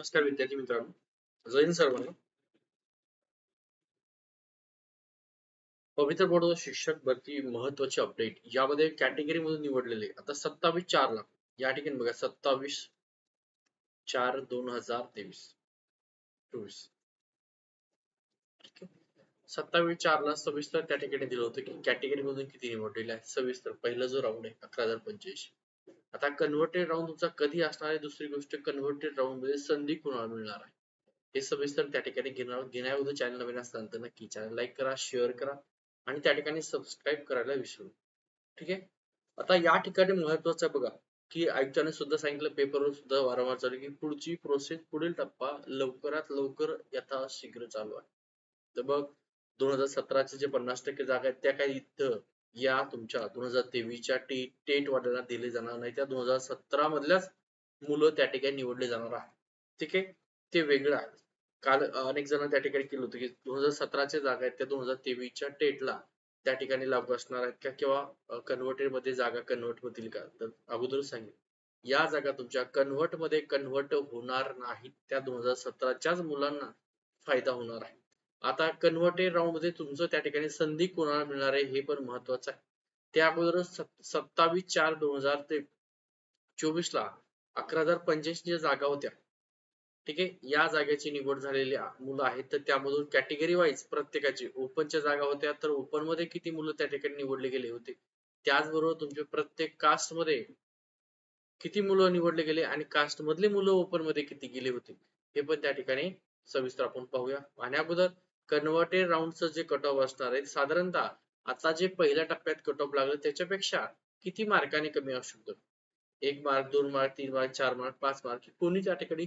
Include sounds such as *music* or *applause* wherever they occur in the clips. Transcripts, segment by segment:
नमस्कार विद्यार्थी मित्रांनो. जैन सर्वांना. पवित्र बोर्ड शिक्षक भरती महत्वाची अपडेट यामध्ये कॅटेगरी मधून निवडलेले. आता सत्तावीस चार ला या ठिकाणी बघा सत्तावीस चार दोन हजार तेवीस. चोवीस. सत्तावीस चार ला सविस्तर त्या ठिकाणी दिलं होतं की कॅटेगरी मधून किती निवडलेलं आहे सविस्तर पहिला जो राऊंड आहे अकरा हजार पंच्याऐंशी आता कन्व्हर्टेड राऊंड तुमचा कधी असणार आहे? दुसरी गोष्ट कन्व्हर्टेड राऊंडमध्ये संधी कुणाला मिळणार आहे? हे सविस्तर त्या ठिकाणी घेणार घेण्याअगोदर चॅनल नवीन असताना तर नक्की चॅनल लाईक करा शेअर करा आणि त्या ठिकाणी सबस्क्राईब करायला विसरू ठीक आहे? आता या ठिकाणी महत्वाचं बघा की आयुक्ताने सुद्धा सांगितलं पेपरवर सुद्धा वारंवार चालू की पुढची प्रोसेस पुढील टप्पा लवकरात लवकर यथा शीघ्र चालू आहे. तर बघ दोन हजार सतराचे जे पन्नास टक्के जागा आहेत त्या काही इथं या तुमच्या दोन हजार तेवीसच्या टी टेट वाल्याला दिले जाणार नाही. त्या दोन हजार सतरा मधल्याच मुलं त्या ठिकाणी निवडले जाणार आहेत. ठीक आहे? ते वेगळं आहे. काल अनेक जण त्या ठिकाणी केलं होतं की दोन हजार सतराच्या जागा आहेत त्या दोन हजार तेवीसच्या टेटला त्या ठिकाणी लागू असणार आहेत का? किंवा कन्व्हर्टेडमध्ये जागा कन्व्हर्ट होतील का? तर अगोदर सांगेल या जागा तुमच्या कन्व्हर्टमध्ये कन्व्हर्ट होणार नाहीत. त्या दोन हजार सतराच्याच मुलांना फायदा होणार आहे. आता कन्व्हर्टेड राऊंडमध्ये तुमचं त्या ठिकाणी संधी कोणाला मिळणार आहे हे पण महत्वाचं आहे. त्या अगोदर सत्तावीस चार दोन हजार ते चोवीस ला अकरा हजार पंच्याऐंशी जागा होत्या. ठीक आहे? या जागेची निवड झालेली मुलं आहेत तर त्यामधून कॅटेगरी वाईज प्रत्येकाची ओपनच्या जागा होत्या तर ओपनमध्ये किती मुलं त्या ठिकाणी निवडले गेले होते? त्याचबरोबर तुमचे प्रत्येक कास्टमध्ये किती मुलं निवडले गेले आणि कास्ट मधले मुलं ओपनमध्ये किती गेले होते? हे पण त्या ठिकाणी सविस्तर आपण पाहूया. आणि अगोदर कन्व्हर्टेड राऊंडचं जे कट ऑफ असणार आहे साधारणतः आता जे पहिल्या टप्प्यात कट ऑफ लागलं त्याच्यापेक्षा किती मार्काने कमी असू शकतो? एक मार्क दोन मार्क तीन मार्क चार मार्क पाच मार्क कोणी त्या ठिकाणी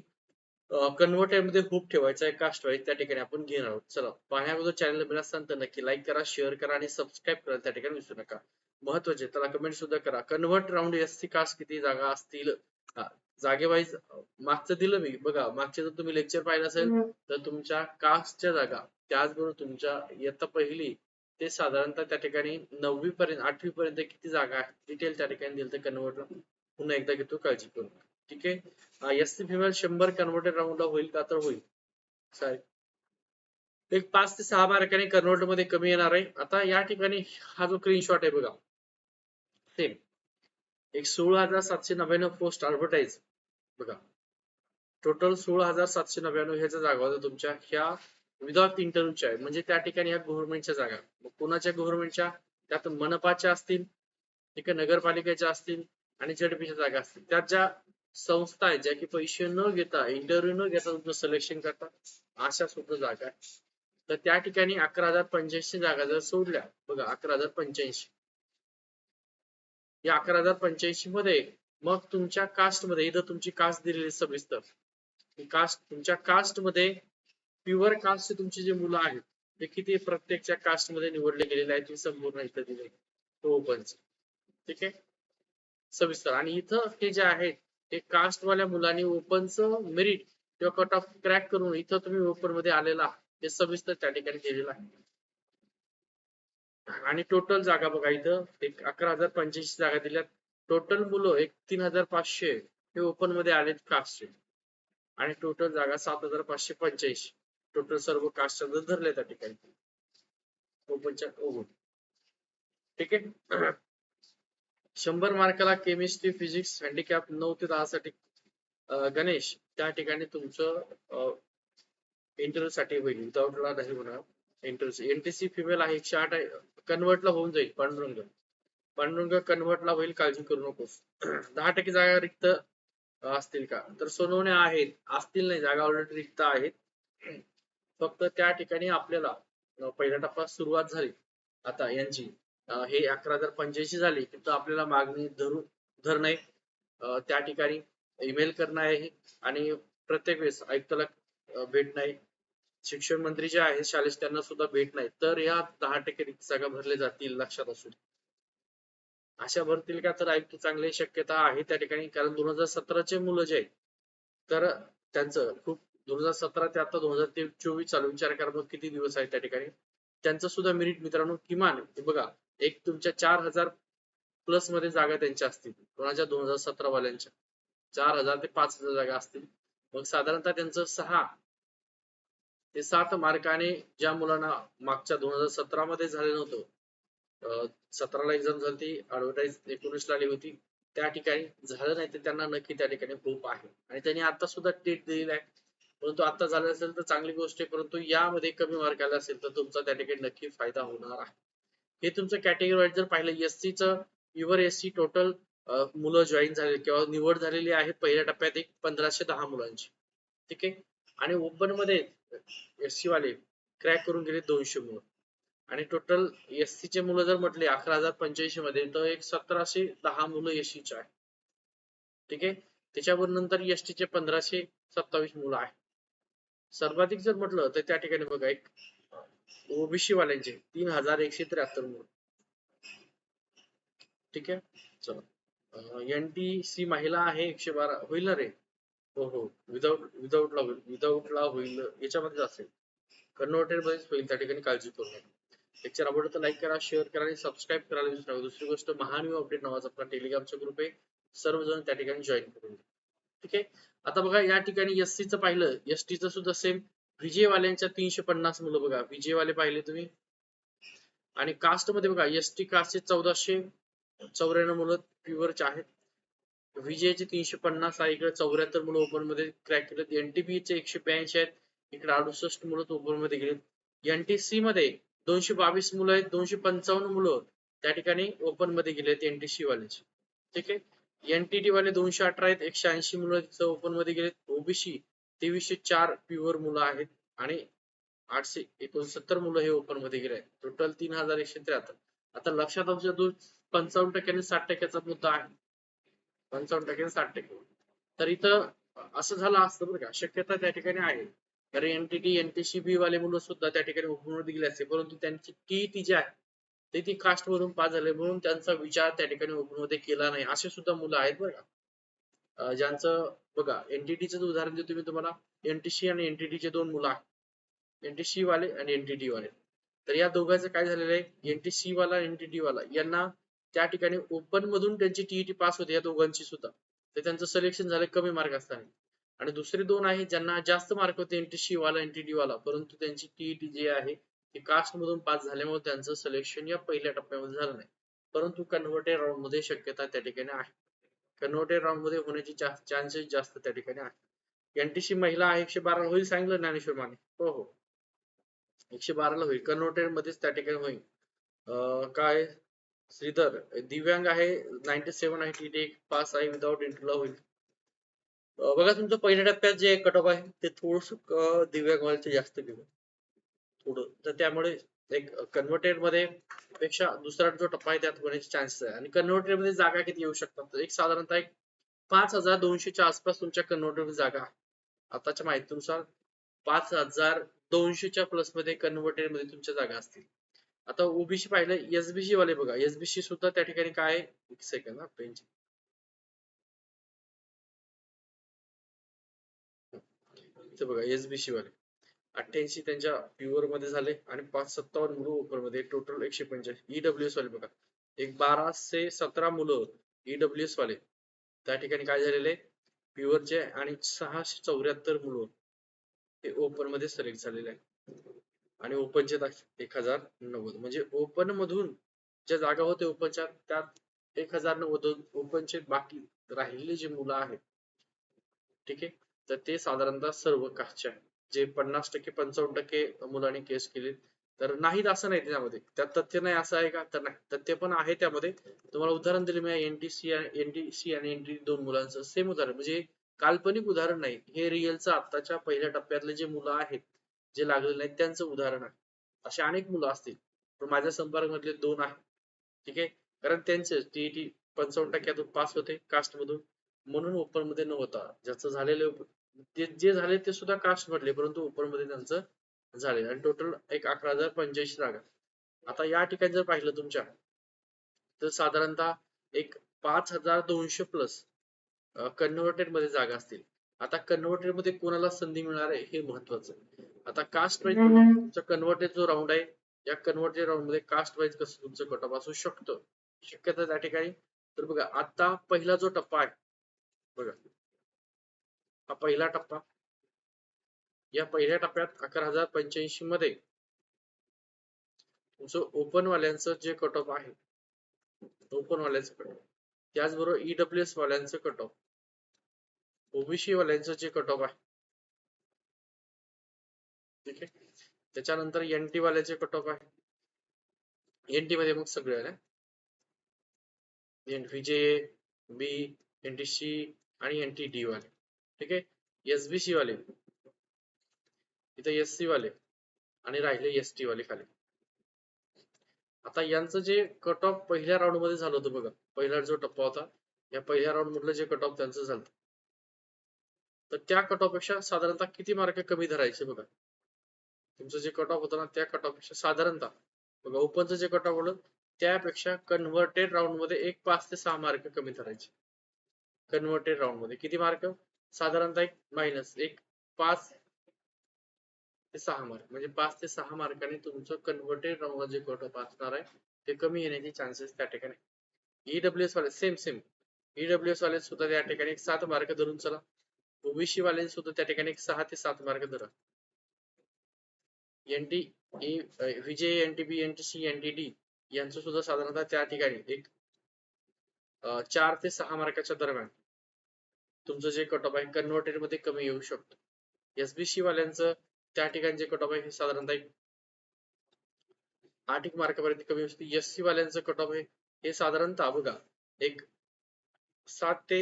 कन्व्हर्टेडमध्ये खूप ठेवायचा आहे कास्ट वाईज त्या ठिकाणी आपण घेणार आहोत. चला पाहण्याअगोदर चॅनल मिळत असताना तर नक्की लाईक करा शेअर करा आणि सबस्क्राईब करा त्या ठिकाणी विसरू नका. महत्त्वाचे त्याला कमेंट सुद्धा करा. Convert round S C caste किती जागा असतील? जागेवाईज मागचं दिलं मी. बघा मागचे जर तुम्ही लेक्चर पाहिलं असेल तर तुमच्या कास्टच्या जागा त्याचबरोबर तुमच्या इयत्ता पहिली ते साधारणतः त्या ठिकाणी नववी पर्यंत आठवी पर्यंत किती जागा आहेत डिटेल त्या ठिकाणी दिलं तर कन्वर्ट पुन्हा एकदा घेतो काळजी करून ठीक आहे? एस सी फिमेल शंभर कन्वर्टेड राऊंडला होईल का? तर होईल. सॉरी एक पाच ते सहा मार्काने कन्वर्टमध्ये कमी येणार आहे. आता या ठिकाणी हा जो स्क्रीनशॉट आहे बघा. सेम एक सोळा हजार सातशे नव्याण्णव पोस्ट ऍडव्हर्टाईज बघा. टोटल सोळा हजार सातशे नव्याण्णव ह्याच्या जागा होत्या तुमच्या ह्या विदाउट इंटरव्ह्यूच्या आहे म्हणजे त्या ठिकाणी ह्या गव्हर्नमेंटच्या जागा. मग कोणाच्या गव्हर्नमेंटच्या त्यात मनपाच्या असतील ठीक आहे नगरपालिकेच्या असतील आणि झडपीच्या जागा असतील. त्यात ज्या संस्था आहेत ज्या की पैसे न घेता इंटरव्ह्यू न घेता तुमचं सिलेक्शन करतात अशा सुद्धा जागा आहेत. तर त्या ठिकाणी अकरा हजार पंच्याऐंशी जागा जर सोडल्या बघा अकरा हजार पंच्याऐंशी. या अकरा हजार पंच्याऐंशी मध्ये मग तुमच्या कास्टमध्ये इथं तुमची कास्ट दिलेली सविस्तर. कास्ट तुमच्या कास्टमध्ये प्युअर कास्ट तुमची जे मुलं आहेत ते किती प्रत्येकच्या कास्टमध्ये निवडले गेलेले आहेत संपूर्ण इथं दिले ओपनच ठीक आहे? सविस्तर. आणि इथं हे जे आहेत ते कास्टवाल्या मुलांनी ओपनचं मेरिट किंवा कट ऑफ क्रॅक करून इथं तुम्ही ओपनमध्ये आलेला हे सविस्तर त्या ठिकाणी केलेलं आहे. आणि टोटल जागा बघा इथं एक अकरा हजार पंच्याऐंशी जागा दिल्यात. टोटल मुलं एक तीन हजार पाचशे हे ओपनमध्ये आलेत कास्टचे आणि टोटल जागा सात हजार पाचशे पंच्याऐंशी. टोटल सर्व कास्ट धरले त्या ठिकाणी. ओपनच्या ओपन हो, हो. ठीक आहे. शंभर मार्काला केमिस्ट्री फिजिक्स हँडिकॅप नऊ ते दहा साठी गणेश त्या ठिकाणी तुमचं इंटरव्ह्यू साठी होईल. विदाउट नाही होणार एनटीसी एनटीसी फिमेल आहे एकशे आठ आहे. कन्वर्टला होऊन जाईल पांडुरंग. पांडुरंग कन्वर्टला होईल काळजी करू नकोस. *clears throat* दहा टक्के जागा रिक्त असतील का? तर सोनवणे आहेत असतील नाही जागा ऑलरेडी रिक्त आहेत. *clears throat* फक्त त्या ठिकाणी आपल्याला पहिला टप्पा सुरुवात झाली. आता यांची हे अकरा हजार पंच्याऐंशी झाली तिथं आपल्याला मागणी धरू धरणं आहे त्या ठिकाणी ईमेल करणं आहे. आणि प्रत्येक वेळेस आयुक्ताला भेटणं शिक्षण मंत्री जे आहेत शालेश त्यांना सुद्धा भेट नाही. तर या दहा टक्के रिक्त जागा भरले जातील लक्षात असू अशा भरतील का? तर आयुक्त चांगली शक्यता आहे त्या ठिकाणी. कारण दोन हजार सतराचे मुलं जे आहेत तर त्यांचं खूप दोन हजार सतरा ते आता दोन हजार ते चोवीस चालू. विचार करा मग किती दिवस आहेत त्या ठिकाणी? त्यांचं सुद्धा मेरिट मित्रांनो किमान बघा एक तुमच्या चार हजार प्लसमध्ये जागा त्यांच्या असतील. कोणाच्या? दोन हजार सतरा वाल्यांच्या चार हजार ते पाच हजार जागा असतील. मग साधारणतः त्यांचं सहा ते सात मार्काने ज्या मुलांना मागच्या दोन हजार सतरा मध्ये झालं नव्हतं सतराला एक्झाम झाली ऍडव्हर्टाईज एकोणीस आली होती त्या ठिकाणी झालं नाही तर त्यांना नक्की त्या ठिकाणी होप आहे. आणि त्यांनी आता सुद्धा टेट दिलेला आहे. परंतु आता झालं असेल तर चांगली गोष्ट आहे परंतु यामध्ये कमी मार्क आला असेल तर तुमचा त्या ठिकाणी नक्की फायदा होणार आहे. हे तुमचं कॅटेगरी वाईज जर पाहिलं एस च युवर एस सी टोटल मुलं जॉईन झाले किंवा निवड झालेली आहे पहिल्या टप्प्यात एक पंधराशे दहा मुलांची. ठीक आहे? आणि ओपनमध्ये एस सी वाले क्रॅक करून गेले दोनशे मुलं. आणि टोटल एस चे मुलं जर म्हटले अकरा हजार पंच्याऐंशी मध्ये तर एक सतराशे दहा मुलं एस चे आहे ठीक आहे? त्याच्यावर नंतर एस चे पंधराशे सत्तावीस मुलं आहे सर्वाधिक जर म्हटलं तर त्या ठिकाणी बघा एक ओबीसी वाल्यांचे तीन हजार एकशे त्र्याहत्तर मुलं. ठीक आहे? चला. एन टी सी महिला आहे एकशे बारा. होईल ना रे? हो हो. विदाउट विदाउट ला होईल विदाऊट होईल याच्यामध्येच असेल. कन्व्हर्टेड मध्येच होईल त्या ठिकाणी काळजी करू नका. लेक्चर आवडलं तर लाईक करा शेअर करा आणि सबस्क्राईब करायला विसरू नका. दुसरी गोष्ट महान्यू अपडेट नावाचा आपला टेलिग्रामचा ग्रुप आहे. सर्वजण त्या ठिकाणी जॉईन करून ठीक आहे? आता बघा या ठिकाणी एस च पाहिलं. एस टीचं सुद्धा सेम विजय वाल्यांच्या तीनशे पन्नास मुलं बघा. विजय वाले पाहिले तुम्ही. आणि कास्टमध्ये बघा एस टी कास्टचे चौदाशे चौऱ्याण्णव मुलं प्युअरचे आहेत. विजयचे तीनशे पन्नास आहे. इकडे चौऱ्याहत्तर मुलं ओपनमध्ये क्रॅक केलेत. एनटीपी चे एकशे ब्याऐंशी आहेत. इकडे अडुसष्ट मुलं ओपनमध्ये गेलेत. एनटीसी मध्ये दोनशे बावीस मुलं आहेत. दोनशे पंचावन्न मुलं त्या ठिकाणी ओपनमध्ये गेलेत एनटीसी वाल्याचे. ठीक आहे? एनटीटी वाले दोनशे अठरा आहेत. एकशे ऐंशी मुलं ओपनमध्ये गेलेत. ओबीसी तेवीसशे चार प्युअर मुलं आहेत. आणि आठशे एकोणसत्तर मुलं हे ओपनमध्ये गेले आहेत. टोटल तीन हजार एकशे त्र्याहत्तर. आता लक्षात असू पंचावन्न टक्क्याने साठ टक्क्याचा मुद्दा आहे. पंचावन्न टक्के साठ टक्के. तर इथं असं झालं असतं बरं का. शक्यता त्या ठिकाणी आहे. कारण एनटीटी एनटीसी बी वाले मुलं सुद्धा त्या ठिकाणी उघडून मध्ये गेले असते. परंतु त्यांची टीईटी जी आहे ते ती कास्ट वरून पास झाले म्हणून त्यांचा विचार त्या ठिकाणी ओपनमध्ये केला नाही. असे सुद्धा मुलं आहेत बरं का. ज्यांचं बघा एनटीटीचं उदाहरण देतो मी तुम्हाला. एनटीसी आणि एनटीटीचे दोन मुलं आहेत. एनटीसी वाले आणि एनटीटी वाले. तर या दोघांचं काय झालेलं आहे? एनटीसी वाला एनटीटी वाला यांना त्या ठिकाणी ओपन मधून त्यांची टीईटी पास होते या दोघांची सुद्धा. तर त्यांचं सिलेक्शन झालं कमी मार्क असताना. आणि दुसरे दोन आहेत ज्यांना जास्त मार्क होते एनटीसी वाला एनटीडी वाला. परंतु त्यांची टीईटी जी आहे ती कास्ट मधून पास झाल्यामुळे त्यांचं सिलेक्शन या पहिल्या टप्प्यामध्ये झालं नाही. परंतु कन्व्हर्टेड राऊंडमध्ये शक्यता त्या ठिकाणी आहे. कन्व्हर्टेड राऊंडमध्ये होण्याची चान्सेस जास्त त्या ठिकाणी आहे एनटीसी महिला एकशे बारा होईल सांगितलं ज्ञानेश्वर माने. हो हो. एकशे बाराला होईल. कन्व्हर्टेड मध्येच त्या ठिकाणी होईल. काय? श्रीधर दिव्यांग आहे नाईन्टी सेव्हन आहे टी एक पास आहे विदाउट इंटरला होईल. बघा तुमचं पहिल्या टप्प्यात जे कट ऑफ आहे ते थोडस दिव्यांग वाले जास्त घेऊ थोडं. तर त्यामुळे एक कन्व्हर्टेडमध्ये पेक्षा दुसरा जो टप्पा आहे त्यात होण्याचे चान्सेस आहे. आणि कन्व्हर्टेडमध्ये जागा किती येऊ शकतात? एक साधारणतः एक पाच हजार दोनशेच्या आसपास तुमच्या कन्व्हर्टेड जागा आताच्या माहितीनुसार पाच हजार दोनशेच्या प्लसमध्ये कन्व्हर्टेडमध्ये तुमच्या जागा असतील. आता ओबीसी पाहिलं एसबीसी वाले बघा. एसबीसी सुद्धा त्या ठिकाणी काय एक सेकंड हा पेंच बघा एसबीसी वाले अठ्ठ्याऐंशी त्यांच्या प्युअरमध्ये झाले आणि पाच सत्तावन्न मुलं ओपनमध्ये टोटल एकशे पंच्याऐंशी ईडब्ल्यूएस वाले बघा. एक बाराशे सतरा मुलं ईडब्ल्यूएस वाले. त्या ठिकाणी काय झालेले प्युअरचे आणि सहाशे चौऱ्याहत्तर मुलं ते ओपनमध्ये सिलेक्ट झालेले आहे आणि ओपनचे एक हजार नव्वद. म्हणजे ओपन मधून ज्या जागा होते ओपनच्या त्यात एक हजार नव्वद ओपनचे बाकी राहिलेले जे मुलं आहेत ठीक आहे? तर ते साधारणतः सर्व काचे आहे जे पन्नास टक्के पंचावन्न टक्के मुलांनी केस केले तर नाहीत असं नाही त्यामध्ये. त्यात तथ्य नाही असं आहे का? तर नाही. तथ्य पण आहे त्यामध्ये. तुम्हाला उदाहरण दिले मी एनटीसी एनटीसी आणि एनटी दोन मुलांचं. सेम उदाहरण. म्हणजे काल्पनिक उदाहरण नाही. हे रिअलचं आताच्या पहिल्या टप्प्यातले जे मुलं आहेत जे लागलेले नाहीत त्यांचं उदाहरण आहे. असे अनेक मुलं असतील पण माझ्या संपर्कामधले दोन आहेत. ठीक आहे? कारण त्यांचे टीईटी पंचावन्न टक्क्यातून पास होते कास्ट मधून म्हणून ओपनमध्ये न होता ज्याचं झालेले ते जे झाले ते सुद्धा कास्ट मधले परंतु ओपनमध्ये त्यांचं झाले. आणि टोटल एक अकरा हजार पंच्याऐंशी जागा. आता या ठिकाणी जर पाहिलं तुमच्या तर साधारणतः एक पाच हजार दोनशे प्लस कन्व्हर्टेडमध्ये जागा असतील. आता कन्व्हर्टेडमध्ये कोणाला संधी मिळणार आहे हे महत्वाचं आहे. आता कास्ट वाईज तुमचा कन्व्हर्टेड जो राऊंड आहे या कन्व्हर्टेड राऊंडमध्ये कास्ट वाईज कसं तुमचं कट ऑफ असू शकतं? शक्यता त्या ठिकाणी. तर बघा आता पहिला जो टप्पा आहे बघा. हा पहिला टप्पा. या पहिल्या टप्प्यात अकरा हजार पंच्याऐंशी मध्ये तुमचं ओपन वाल्यांचं जे कट ऑफ आहे ओपन वाल्यांचं कट ऑफ त्याचबरोबर ईडब्ल्यूएस वाल्यांचं कट ऑफ ओबीसी वाल्यांचं जे कट ऑफ आहे ठीक आहे. त्याच्यानंतर एनटी वाल्याचे कट ऑफ आहे. एनटी मध्ये मग सगळे आले. व्हीजे बी एनटी सी आणि एनटी डी वाले. ठीक आहे? एसबीसी वाले. इथं एस सी वाले. आणि राहिले एस टी वाले खाली. आता यांचं जे कट ऑफ पहिल्या राऊंडमध्ये झालं होतं बघा. पहिला जो टप्पा होता या पहिल्या राऊंड मधलं जे कट ऑफ त्यांचं झालं. तर त्या कट ऑफपेक्षा साधारणतः किती मार्क कमी धरायचे बघा? तुमचं जे कट ऑफ होतं ना त्या कट ऑफपेक्षा साधारणतः. बघा ओपनचं जे कट ऑफ होतं त्यापेक्षा कन्व्हर्टेड राऊंडमध्ये एक पाच ते सहा मार्क कमी धरायचे. कन्व्हर्टेड राऊंडमध्ये. किती मार्क साधारणतः एक मायनस एक पाच ते सहा मार्क म्हणजे पाच ते सहा मार्काने तुमचं कन्व्हर्टेड राऊंड जे कट ऑफ असणार आहे ते कमी येण्याचे चान्सेस त्या ठिकाणी. ईडब्ल्यूएस वाले सेम सेम ईडब्ल्यूएस वाले सुद्धा त्या ठिकाणी एक सात मार्क धरून चला. ओबीसी वाले सुद्धा त्या ठिकाणी एक सहा ते सात मार्क धरा. N T A VJ N T B N T C N T D यांचं सुद्धा साधारणतः त्या ठिकाणी एक चार ते सहा मार्काच्या दरम्यान तुमचं जे कट ऑफ आहे कन्व्हर्टेडमध्ये कमी येऊ शकतो. एसबीसी वाल्यांचं त्या ठिकाणी जे कट ऑफ आहे हे साधारणतः एक आठ एक मार्कापर्यंत कमी असते एस सी वाल्यांचं कट ऑफ आहे हे साधारणतः बघा एक सात ते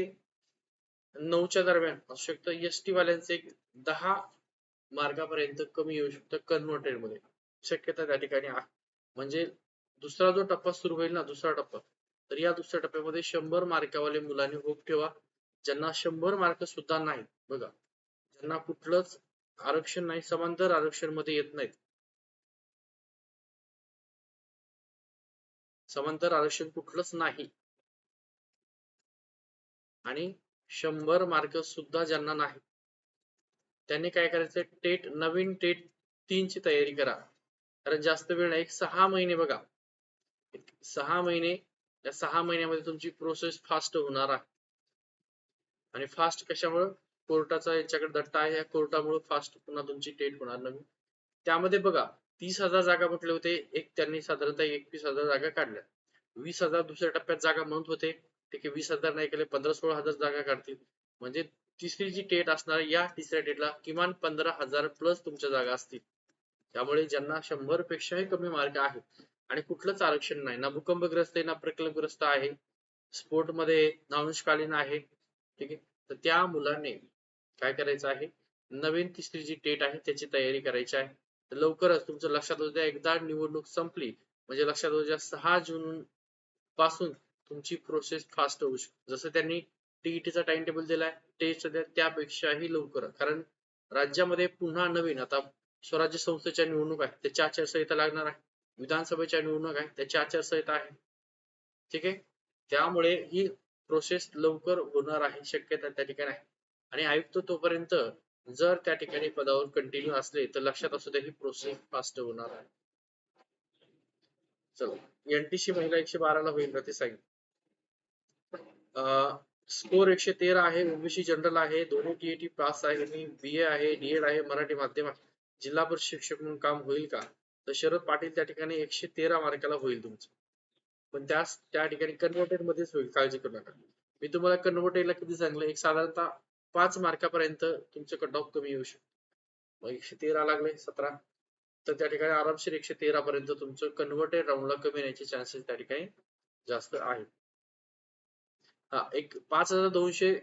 नऊच्या दरम्यान असू शकतं. एस टी वाल्यांचं एक दहा मार्कापर्यंत कमी येऊ शकतं कन्व्हर्टेडमध्ये शक्यता त्या ठिकाणी आहे. म्हणजे दुसरा जो टप्पा सुरू होईल ना दुसरा टप्पा तर या दुसऱ्या टप्प्यामध्ये शंभर मार्कावाले मुलांनी होप ठेवा. ज्यांना शंभर मार्क सुद्धा नाहीत बघा. ज्यांना कुठलंच आरक्षण नाही समांतर आरक्षणमध्ये येत नाहीत. समांतर आरक्षण कुठलंच नाही. आणि शंभर मार्क सुद्धा ज्यांना नाही त्यांनी काय करायचं? टेट नवीन टेट तीन ची तयारी करा. कारण जास्त वेळ नाही एक सहा महिने बघा. सहा महिने या सहा महिन्यामध्ये तुमची प्रोसेस फास्ट होणार आहे. आणि फास्ट कशामुळं? कोर्टाचा याच्याकडे दट्टा आहे. या कोर्टामुळे फास्ट पुन्हा तुमची टेट होणार नवीन. त्यामध्ये बघा तीस हजार जागा म्हटले होते. एक त्यांनी साधारणतः एकवीस हजार जागा काढल्या. वीस हजार दुसऱ्या टप्प्यात जागा म्हणत होते. ठीक आहे वीस हजार नाही केले पंधरा सोळा हजार जागा काढतील. म्हणजे तिसरी जी टेट असणार या तिसऱ्या टेटला किमान पंधरा हजार प्लस तुमच्या जागा असतील. त्यामुळे ज्यांना शंभर पेक्षाही कमी मार्क आहेत आणि कुठलंच आरक्षण नाही. ना भूकंपग्रस्त आहे ना प्रकल्पग्रस्त आहे स्पोर्टमध्ये नानुष्कालीन आहे ठीक आहे? तर त्या मुलांनी काय करायचं आहे? नवीन तिसरी जी टेट आहे त्याची तयारी करायची आहे. तर लवकरच तुमचं लक्षात होत्या एकदा निवडणूक संपली म्हणजे लक्षात होत्या सहा जून पासून तुमची प्रोसेस फास्ट होऊ शकते. जसं त्यांनी टीईटीचा टाइम टेबल दिलाय. टेस्ट त्यापेक्षाही लवकर. कारण राज्यामध्ये पुन्हा नवीन आता स्वराज्य संस्थेच्या निवडणूक आहे त्याची आचारसंहिता लागणार आहे. विधानसभेच्या निवडणूक आहे त्याची आचारसंहिता आहे ठीक आहे? त्यामुळे ही प्रोसेस लवकर होणार आहे. शक्यता त्या ठिकाणी आहे. आणि आयुक्त तोपर्यंत जर त्या ठिकाणी पदावर कंटिन्यू असले तर लक्षात असू द्या ही प्रोसेस फास्ट होणार आहे. चलो. एनटीसी महिला एकशे बाराला होईल ते सांगितलं. स्कोर एकशे तेरा आहे ओबीसी जनरल आहे दोन्ही टीएटी पास आहे आणि बी ए आहे डीएड आहे मराठी माध्यम आहे. जिल्हा परिषद शिक्षक म्हणून काम होईल का? तर शरद पाटील त्या ठिकाणी एकशे तेरा मार्काला होईल तुमचं. पण त्या त्या ठिकाणी कन्व्हर्टेड मध्येच होईल काळजी करू नका. मी तुम्हाला कन्व्हर्टेडला किती सांगलं एक साधारणतः पाच मार्कापर्यंत तुमचं कट ऑफ कमी येऊ शकतो. मग एकशे तेरा लागले सतरा. तर त्या ठिकाणी आरामशीर एकशे तेरा पर्यंत तुमचं कन्व्हर्टेड राऊंडला कमी येण्याचे चान्सेस त्या ठिकाणी जास्त आहेत. हा एक पाच हजार दोनशे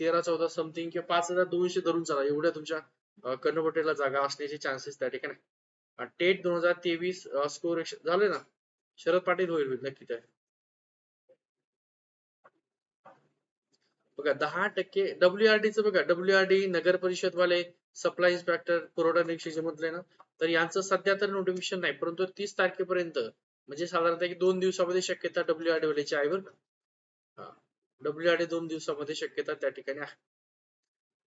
तेरा चौदा समथिंग किंवा पाच हजार दोनशे धरून चला. एवढ्या तुमच्या कर्णपटेला जागा असण्याचे चान्सेस त्या ठिकाणी. टेट दोन हजार तेवीस स्कोर झाले ना? शरद पाटील होईल नक्की त्या. बघा दहा टक्के डब्ल्यूआरडीचं बघा डब्ल्यूआरडी नगर परिषद वाले सप्लाय इन्स्पेक्टर पुरवठा निरीक्षक म्हटले ना तर यांचं सध्या तर नोटिफिकेशन नाही परंतु तीस तारखेपर्यंत म्हणजे साधारणतः दोन दिवसामध्ये शक्यता डब्ल्यूआरडी वाल्याची आहे बरं का. डब्ल्यूआरडी दोन दिवसामध्ये शक्यता त्या ठिकाणी आहे.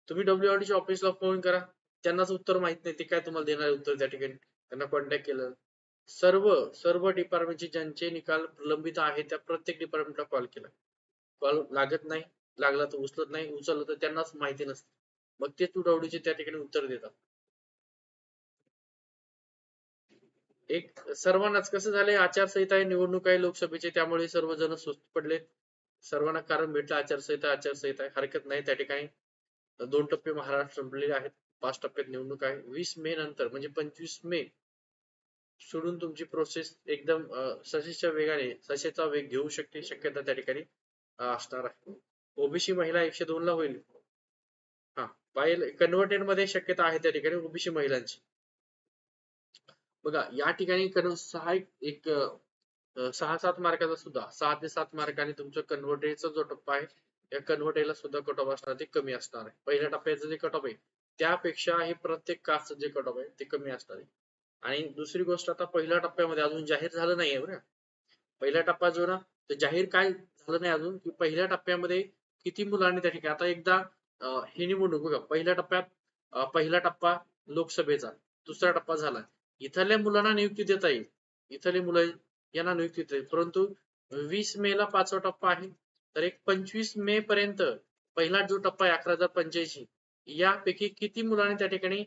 तुम्ही डब्ल्यूआरडीच्या ऑफिसला फोन करा. त्यांनाच उत्तर माहीत नाही ते काय तुम्हाला देणार उत्तर त्या ठिकाणी? त्यांना कॉन्टॅक्ट केलं. सर्व सर्व डिपार्टमेंटचे ज्यांचे निकाल प्रलंबित आहेत त्या प्रत्येक डिपार्टमेंटला कॉल केला. कॉल लागत नाही लागला तर उचलत नाही उचललं तर त्यांनाच माहिती नसते. मग ते तुडवडीचे त्या ठिकाणी उत्तर देतात. एक सर्वांनाच कसं झालंय आचारसंहिता आहे निवडणूक आहे लोकसभेचे त्यामुळे सर्वजण सुस्त पडले सर्वांना कारण भेटलं आचारसंहिता आचारसंहिता हरकत नाही त्या ठिकाणी. दोन टप्पे महाराष्ट्र संपलेले आहेत पाच टप्प्यात निवडणूक आहे. वीस मे नंतर म्हणजे पंचवीस मे सोडून तुमची प्रोसेस एकदम सशेच्या वेगाने ससेचा वेग घेऊ शकते शक्यता त्या ठिकाणी असणार आहे. ओबीसी महिला एकशे दोन ला होईल. हा पाहिलं कन्व्हर्टेडमध्ये शक्यता आहे त्या ठिकाणी ओबीसी महिलांची. बघा या ठिकाणी कन- सहा एक सहा सात मार्काचा सुद्धा. सहा ते सात मार्काने तुमचं कन्व्हर्टेडचा जो टप्पा आहे या कन्व्हर्टेडला सुद्धा कट ऑफ असणार ते कमी असणार आहे. पहिल्या टप्प्याचं जे कट ऑफ आहे त्यापेक्षा हे प्रत्येक कास्टचं जे कट ऑफ आहे ते कमी असणार आहे. आणि दुसरी गोष्ट आता पहिल्या टप्प्यामध्ये अजून जाहीर झालं नाहीये बरं पहिला टप्पा जो ना तर जाहीर काय झालं नाही अजून की पहिल्या टप्प्यामध्ये किती मुलांनी त्या ठिकाणी आता एकदा हे निवडणूक बघा पहिल्या टप्प्यात पहिला टप्पा लोकसभेचा दुसरा टप्पा झाला. इथल्या मुलांना नियुक्ती देता येईल. इथले मुलं यांना नियुक्ती देईल परंतु वीस मे ला पाचवा टप्पा आहे. तर एक पंचवीस मे पर्यंत पहिला जो टप्पा आहे अकरा हजार पंच्याऐंशी यापैकी किती मुलांनी त्या ठिकाणी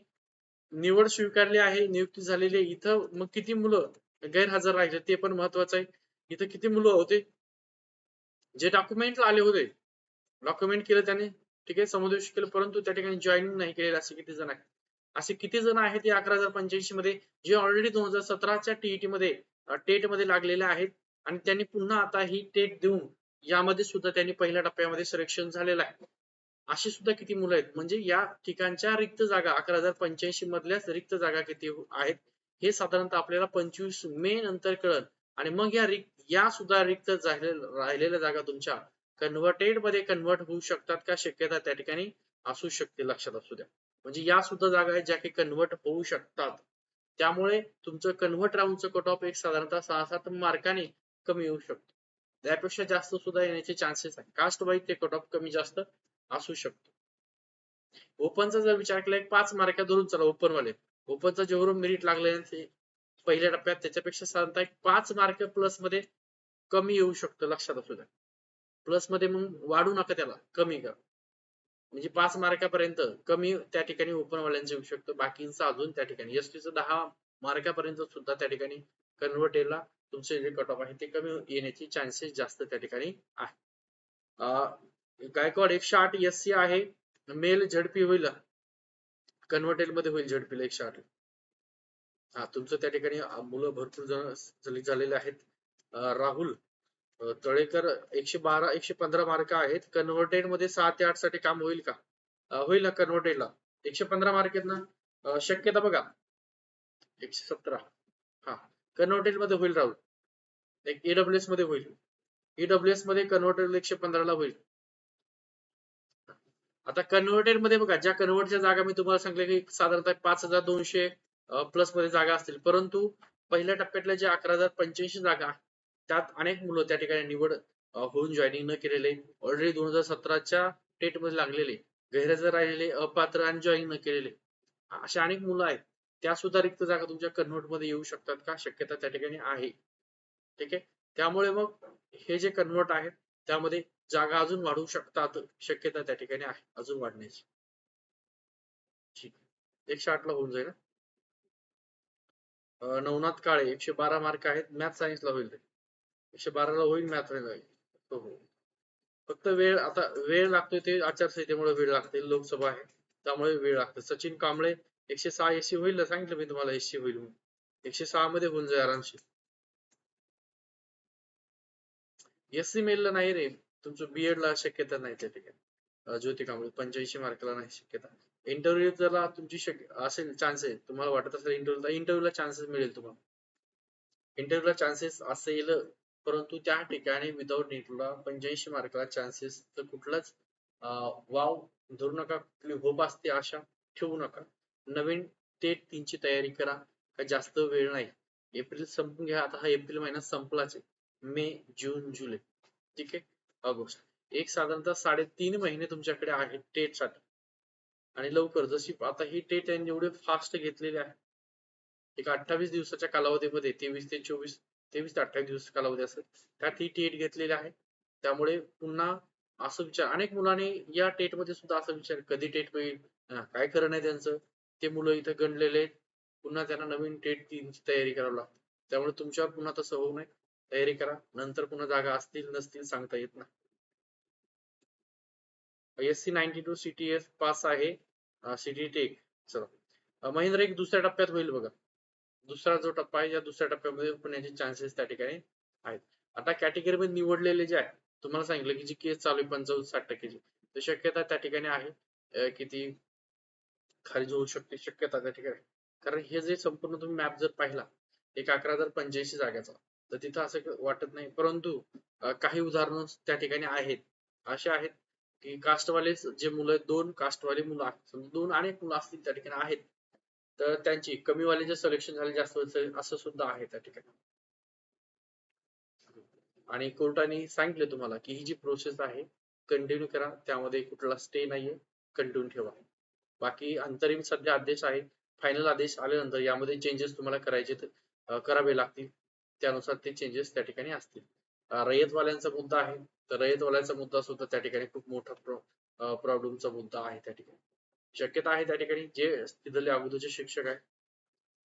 निवड स्वीकारली आहे नियुक्ती झालेली आहे? इथं मग किती मुलं गैरहजर राहिले? ते पण महत्वाचं आहे. इथं किती मुलं होते? जे डॉक्युमेंट आले होते. डॉक्युमेंट केलं त्याने. ठीक आहे समुदेश केलं. परंतु त्या ठिकाणी जॉईन नाही केलेलं असे किती जण आहेत? असे किती जण आहेत या अकरा हजार पंच्याऐंशी मध्ये? जे ऑलरेडी दोन हजार सतराच्या टीईटी मध्ये टेटमध्ये लागलेले आहेत आणि त्यांनी पुन्हा आता ही टेट देऊन यामध्ये सुद्धा त्यांनी पहिल्या टप्प्यामध्ये सिलेक्शन झालेलं आहे. अशी सुद्धा किती मुलं आहेत? म्हणजे या ठिकाणच्या रिक्त जागा अकरा हजार पंच्याऐंशी मधल्याच रिक्त जागा किती आहेत हे साधारणतः आपल्याला पंचवीस मे नंतर कळत आणि मग या रिक्त या सुद्धा रिक्त राहिलेल्या जागा तुमच्या कन्व्हर्टेडमध्ये कन्व्हर्ट होऊ शकतात का? शक्यता त्या ठिकाणी असू शकते लक्षात असू द्या. म्हणजे या सुद्धा जागा आहेत ज्या की कन्व्हर्ट होऊ शकतात. त्यामुळे तुमचं कन्व्हर्ट राऊंडचं कट ऑफ एक साधारणतः सहा सात मार्काने कमी येऊ शकतो. त्यापेक्षा जास्त सुद्धा येण्याचे चान्सेस आहे कास्ट वाईज ते कट ऑफ कमी जास्त असू शकतो. ओपनचा जर विचार केला एक पाच मार्क धरून चला ओपन वाले. ओपनचा जेवढं मेरिट लागले ते पहिल्या टप्प्यात त्याच्यापेक्षा साधारणतः एक पाच मार्क प्लसमध्ये कमी येऊ शकतो लक्षात असू द्या. प्लसमध्ये मग वाढू नका त्याला कमी करा. म्हणजे पाच मार्कापर्यंत कमी त्या ठिकाणी ओपन वाल्यांचं येऊ शकतं. बाकींचं अजून त्या ठिकाणी. एस टीचं दहा मार्कापर्यंत सुद्धा त्या ठिकाणी कन्व्हर्टेला तुमचे जे कट ऑफ आहे ते कमी येण्याचे चान्सेस जास्त त्या ठिकाणी आहे. गायकवाड एकशे आठ एस सी आहे. मेल झडपी होईल. कन्व्हर्टेल मध्ये होईल झडपीला एकशे आठ हा तुमचं त्या ठिकाणी मुलं भरपूर जण झालेले आहेत. राहुल तळेकर एकशे बारा एकशे पंधरा मार्क आहेत. कन्व्हर्टेडमध्ये सहा ते आठसाठी काम होईल का? होईल ना कन्व्हर्टेडला एकशे पंधरा मार्क आहेत ना? शक्यता बघा. एकशे सतरा. हा. कन्व्हर्टेडमध्ये होईल राहुल. एक ईडब्ल्यूएसमध्ये होईल. ईडब्ल्यूएसमध्ये कन्व्हर्टेड एकशे पंधराला होईल. आता कन्व्हर्टेडमध्ये बघा ज्या कन्व्हर्टच्या जागा मी तुम्हाला सांगले की साधारणतः पाच हजार दोनशे प्लसमध्ये जागा असतील. परंतु पहिल्या टप्प्यातल्या ज्या अकरा हजार पंच्याऐंशी जागा त्यात अनेक मुलं त्या ठिकाणी निवड होऊन जॉईनिंग न केलेले ऑलरेडी दोन हजार सतराच्या टेटमध्ये लागलेले गैरहजर राहिलेले अपात्र आणि जॉईन न केलेले अशा अनेक मुलं आहेत. त्या सुद्धा रिक्त जागा तुमच्या कन्व्हर्टमध्ये येऊ शकतात का? शक्यता त्या ठिकाणी आहे. ठीक आहे? त्यामुळे मग हे जे कन्वर्ट आहेत त्यामध्ये जागा अजून वाढू शकतात शक्यता त्या ठिकाणी आहे अजून वाढण्याची. ठीक. एकशे आठ ला होऊन जाईल नवनाथ काळे एकशे बारा मार्क आहेत. मॅथ सायन्सला होईल ते. एकशे बाराला होईल मॅथ तो होईल फक्त वेळ आता वेळ लागतोय ते आचारसंहितेमुळे वेळ लागते लोकसभा आहे त्यामुळे वेळ लागतो. सचिन कांबळे एकशे सहा एसी होईल ना? सांगितलं मी तुम्हाला एसी होईल म्हणून. एकशे सहा मध्ये होऊन जाईल आरामशीर. एससी मेलला नाही रे. तुमचं बीएड ला शक्यता नाही त्या ठिकाणी. ज्योती कांबळे पंच्याऐंशी मार्कला नाही शक्यता. इंटरव्ह्यू जरा तुमची शक्य असेल चान्सेस तुम्हाला वाटत असेल इंटरव्ह्यूला इंटरव्ह्यूला चान्सेस मिळेल तुम्हाला. इंटरव्ह्यूला चान्सेस असेल परंतु त्या ठिकाणी विदाउट नीटला पंच्याऐंशी मार्कला चान्सेस तर कुठलाच वाव धरू नका कुठली होप असते आशा ठेवू नका. नवीन टेट तीनची तयारी करा का जास्त वेळ नाही. एप्रिल संपून घ्या आता हा एप्रिल महिना संपलाच आहे. मे जून जुलै. ठीक आहे? ऑगस्ट. एक साधारणतः साडेतीन महिने तुमच्याकडे आहेत टेटसाठी. आणि लवकर जशी आता ही टेट यांनी एवढे फास्ट घेतलेली आहे. एक अठ्ठावीस दिवसाच्या कालावधीमध्ये तेवीस ते चोवीस तेवीस ते अठ्ठावीस दिवस कालावधी असेल. त्यात ही टेट घेतलेली आहे. त्यामुळे पुन्हा असं विचार अनेक मुलांनी या टेटमध्ये सुद्धा असं विचार कधी टेट होईल काय करणं नाही त्यांचं. ते मुलं इथं गणलेले आहेत. पुन्हा त्यांना नवीन टेट तीनची तयारी करावी लागते. त्यामुळे तुमच्यावर पुन्हा तसं होऊ नये. तयारी करा. नंतर पुन्हा जागा असतील नसतील सांगता येत नाही. S C ninety two C T S pass आहे. City take. चला. महिंद्रा एक दुसऱ्या टप्प्यात होईल बघा. दुसरा जो टप्पा आहे या दुसऱ्या टप्प्यामध्ये होण्याचे चान्सेस त्या ठिकाणी आहेत. आता कॅटेगरी मध्ये निवडलेले जे आहे तुम्हाला सांगितलं की जी केस चालू आहे पंचावन्न साठ टक्केची तर शक्यता त्या ठिकाणी आहे. किती की ती खाली होऊ शकते शक्यता त्या ठिकाणी. कारण हे जे संपूर्ण तुम्ही मॅप जर पाहिला एक अकरा हजार पंच्याऐंशी जागेचा तर तिथं असं वाटत नाही. परंतु काही उदाहरणं त्या ठिकाणी आहेत. असे आहेत की कास्टवाले जे मुलं आहेत, दोन कास्टवाले मुलं दोन अनेक मुलं असतील त्या ठिकाणी आहेत. तर त्यांची कमी वाले सिलेक्शन झाले जास्त असं सुद्धा आहे त्या ठिकाणी. आणि कोर्टाने सांगितले तुम्हाला की ही जी प्रोसेस आहे कंटिन्यू करा त्यामध्ये कुठला स्टे नाहीये कंटिन्यू ठेवा. बाकी अंतरिम सध्या आदेश आहेत फायनल आदेश आल्यानंतर यामध्ये चेंजेस तुम्हाला करायचे तर, करावे लागतील. त्यानुसार ते चेंजेस त्या ठिकाणी असतील. रयतवाल्यांचा मुद्दा आहे तर रयतवाल्यांचा मुद्दा सुद्धा त्या ठिकाणी खूप मोठा प्रॉब्लेमचा मुद्दा आहे त्या ठिकाणी. शक्यता आहे त्या ठिकाणी जे तिथले अगोदरचे शिक्षक आहेत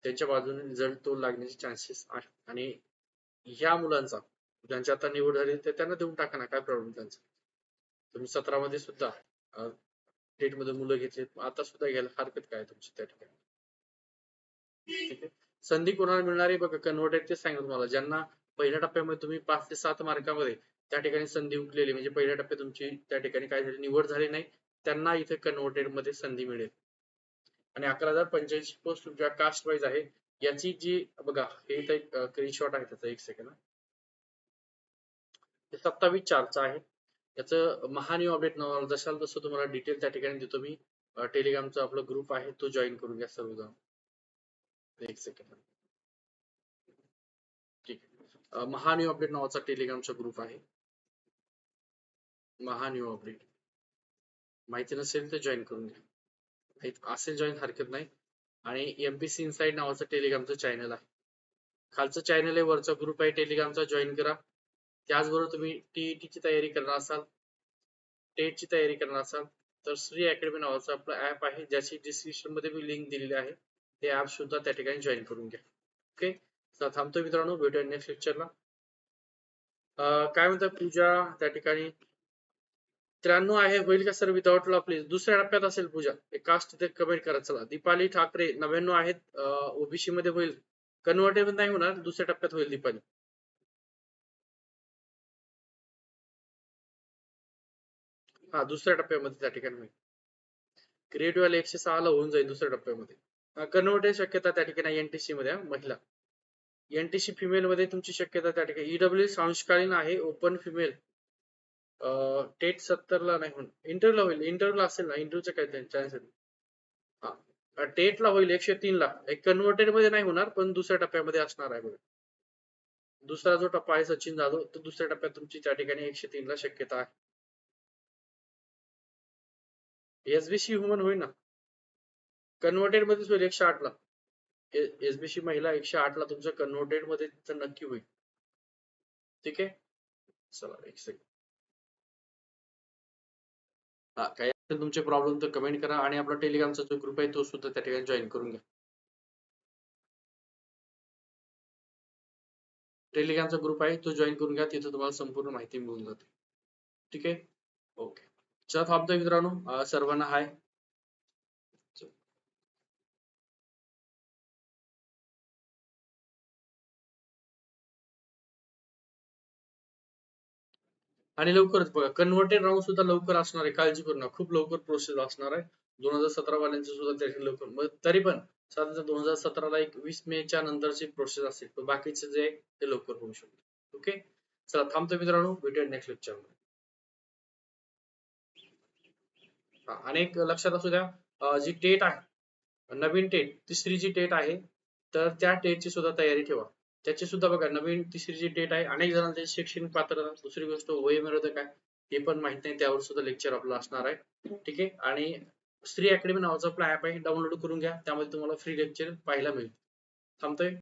त्यांच्या बाजूने रिझल्ट तो लागण्याचे चान्सेस आहेत. आणि ह्या मुलांचा ज्यांची आता निवड झाली तर त्यांना देऊन टाका ना काय प्रॉब्लेम त्यांचा? तुम्ही सतरा मध्ये सुद्धा टेटमध्ये मुलं घेतली आता सुद्धा घ्यायला हरकत काय तुमची त्या ठिकाणी? ठीक आहे. संधी कोणाला मिळणार आहे? बघा कन्वर्टेड ते सांगितलं तुम्हाला. ज्यांना पहिल्या टप्प्यामध्ये तुम्ही पाच ते सात मार्कामध्ये त्या ठिकाणी संधी उठलेली म्हणजे पहिल्या टप्प्यात तुमची त्या ठिकाणी काय झाली निवड झाली नाही त्यांना इथे कन्वर्टेडमध्ये संधी मिळेल. आणि अकरा हजार पंच्याऐंशी पोस्ट तुमच्या कास्ट वाईज आहे याची जी बघा हे इथे एक स्क्रीनशॉट आहे त्याचा एक सेकंड सत्तावीस चारचा आहे. याचं महान्यू अपडेट न जशाल तसं तुम्हाला डिटेल त्या ठिकाणी देतो मी. टेलिग्रामचा आपला ग्रुप आहे तो जॉईन करून घ्या सर्वजण. एक सेकंड ठीक. आहे महान्यू अपडेट नावाचा टेलिग्रामचा ग्रुप आहे. महान्यू अपडेट माहिती नसेल तर जॉईन करून घ्या. माहीत असेल जॉईन हरकत नाही. आणि एमपीसी इनसाइड नावाचं टेलिग्रामचं चॅनल आहे. खालचं चॅनल आहे वरचा ग्रुप आहे टेलिग्रामचा जॉईन करा. त्याचबरोबर तुम्ही टीईटी ची तयारी करणार असाल टेट ची तयारी करणार असाल तर श्री अकॅडमी नावाचं आपलं ऍप आहे ज्याची डिस्क्रिप्शनमध्ये मी लिंक दिलेली आहे. ते ऍप सुद्धा त्या ठिकाणी जॉईन करून घ्या. ओके चला थांबतो मित्रांनो भेटूया नेक्स्ट लेक्चरला काय म्हणतात पूजा? त्या ठिकाणी त्र्याण्णव आहे होईल का सर विदाउट लॉ प्लीज दुसऱ्या टप्प्यात असेल पूजा. एक कास्ट तिथे कमेंट करा. चला. दीपाली ठाकरे नव्याण्णव आहेत. ओबीसी मध्ये होईल. कन्व्हर्टेबल नाही होणार. दुसऱ्या टप्प्यात होईल दीपाली. हा दुसऱ्या टप्प्यामध्ये त्या ठिकाणी होईल. क्रिएटिव्ह वाले एकशे सहाला होऊन जाईल दुसऱ्या टप्प्यामध्ये. कन्वर्टेड शक्यता त्या ठिकाणी एनटीसी मध्ये महिला. एनटीसी फिमेल मध्ये तुमची शक्यता त्या ठिकाणी. ईडब्ल्यू अंशकालीन आहे ओपन फिमेल टेट सत्तरला नाही होऊन इंटरला होईल. इंटरला असेल ना इंटरचं काय चान्स हा. टेटला होईल एकशे तीन ला एक कन्वर्टेडमध्ये नाही होणार पण दुसऱ्या टप्प्यामध्ये असणार आहे बघा. दुसरा जो टप्पा आहे सचिन जाधव तो दुसऱ्या टप्प्यात तुमची त्या ठिकाणी एकशे तीन ला शक्यता आहे. एसबीसी ह्युमन होईल ना? कन्वर्टेड मध्येच होईल एकशे आठ ला एसबीसी महिला एकशे आठ ला तुमचं कन्वर्टेडमध्ये तर नक्की होईल. ठीक आहे? चला एक सेकंड काही असेल तुमचे प्रॉब्लेम तर कमेंट करा आणि आपला टेलिग्रामचा जो ग्रुप आहे तो सुद्धा त्या ठिकाणी जॉईन करून घ्या. टेलिग्रामचा ग्रुप आहे तो जॉईन करून घ्या तिथे तुम्हाला संपूर्ण माहिती मिळून जाते. ठीक आहे? ओके चला थांबतोय मित्रांनो. सर्वांना हाय आणि लवकरच बघा कन्वर्टेड राऊंड सुद्धा लवकर असणार आहे काळजी करू नका. खूप लवकर प्रोसेस असणार आहे. दोन हजार सतरा वाल्यांचं सुद्धा त्या लवकर मग तरी पण साधारणतः दोन हजार सतराला एक वीस मे च्या नंतरची प्रोसेस असेल पण बाकीचे जे ते लवकर होऊ शकते. ओके चला थांबतो मित्रांनो. भेटूया नेक्स्ट लेक्चरमध्ये. आणि एक लक्षात असू द्या जी टेट आहे नवीन टेट तिसरी जी टेट आहे तर त्या टेटची सुद्धा तयारी ठेवा. त्याची सुद्धा बघा नवीन तिसरी जी डेट आहे अनेक जणांचे शैक्षणिक पात्रता दुसरी गोष्ट वयोमर्यादा काय हे पण माहीत नाही त्यावर सुद्धा लेक्चर आपलं असणार आहे. ठीक आहे? आणि श्री अकॅडमी नावाचा आपला ऍप आहे डाउनलोड करून घ्या त्यामध्ये तुम्हाला फ्री लेक्चर पाहायला मिळेल थांबतोय?